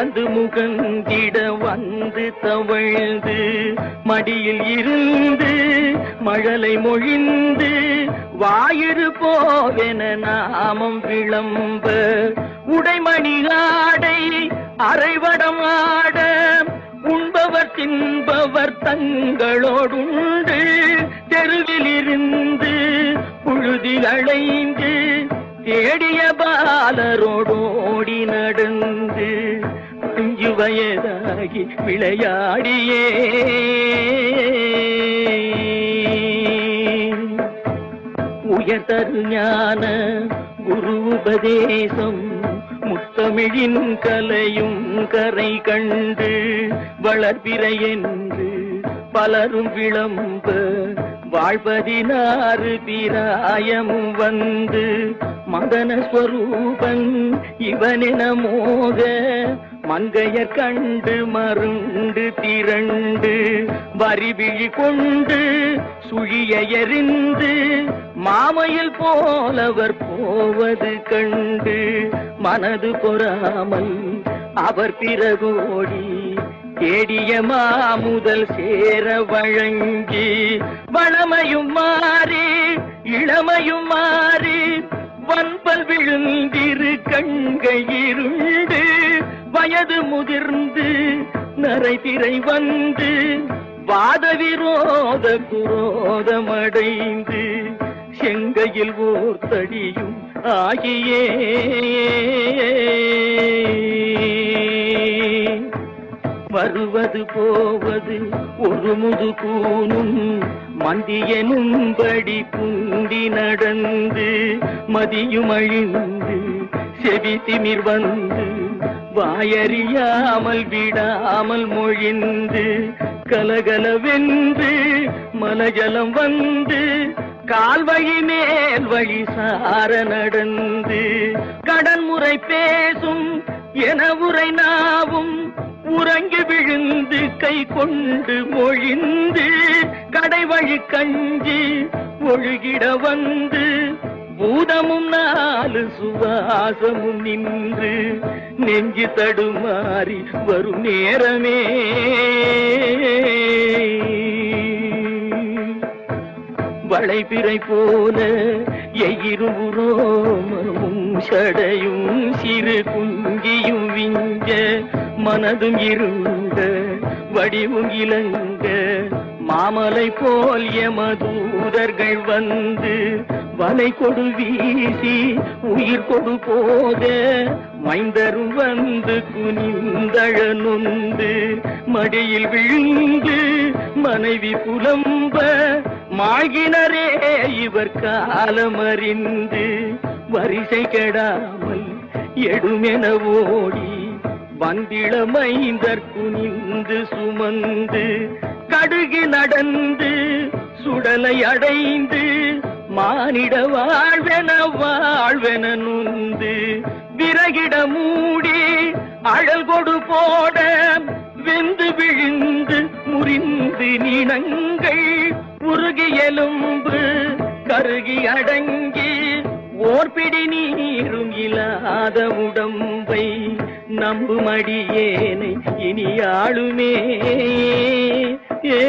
வந்து முகந்திட வந்து தவழ்ந்து மடியில் இருந்து மழலை மொழிந்து வாயிறு போவென நாமம் விளம்ப உடைமணி ஆடை அரைவடம் ஆட உண்பவர் தின்பவர் தங்களோடுண்டு தெருவில் இருந்து புழுதி அழைந்து தேடிய பாலரோடோடி நடந்து. வயதாகி விளையாடியே. உயர்தரு ஞான குரு உபதேசம் முத்தமிழின் கலையும் கரை கண்டு வளர்பிறை என்று பலரும் விளம்ப வாழ்வதினாறு பிராயமும் வந்து மதன ஸ்வரூபன் இவனென மோக மங்கையர் கண்டு மருண்டு திரண்டு வரிவிழி கொண்டு சுழிய எறிந்து மாமையில் போலவர் போவது கண்டு மனது பொறாமல் அவர் பிறகோடி தேடிய மாமுதல் சேர வழங்கி வளமையும் மாறி இளமையும் மாறி வன்பல் விழுந்திரு கண்கள் வயது முதிர்ந்து நரை திரை வந்து வாத விரோத குரோதமடைந்து செங்கையில் ஓர் தடியும் ஆகியே. வருவது போவது ஒரு முது கூனும் மந்தியனும்படி பூண்டி நடந்து மதியும் அழிந்து செவி திமிர் வந்து வாயறியாமல் விடாமல் மொழிந்து கலகலவென்று மலஜலம் வந்து கால்வழி மேல் வழி சார நடந்து கடன் முறை பேசும் என உரை நாவும் உறங்கி விழுந்து கை கொண்டு மொழிந்து கடை வழி கஞ்சி ஒழுகிட வந்து பூதமும் நாலு சுவாசமும் நின்று நெஞ்சு தடுமாறி வரும் நேரமே. வளைபிறை போல எயிருபுரோமமும் சடையும் சிறு குங்கியும் விஞ்ச மனதும் இருந்த வடிவும் இலங்க. மாமலை போல் எமதூதர்கள் வந்து வலை கொடு வீசி உயிர் கொடு போக. மைந்தரும் வந்து குனிந்தழ நொந்து மடியில் விழுந்து மனைவி புலம்ப மாகினரே இவர் காலமறிந்து வரிசை கெடாமல் எடுமென ஓடி வந்திள மைந்தர் குனிந்து சுமந்து கடுகு நடந்து சுடலை அடைந்து மானிட வாழ்வென வாழ்வென நுந்து விறகிட மூடி அழல் கொடு போட வெந்து விழுந்து முறிந்து நினங்கள் உருகியலும்பு கருகி அடங்கி ஓர்பிடி நீரும் இல்லாத உடம்பை நம்புமடியேனை இனி ஆளுமே. ஏ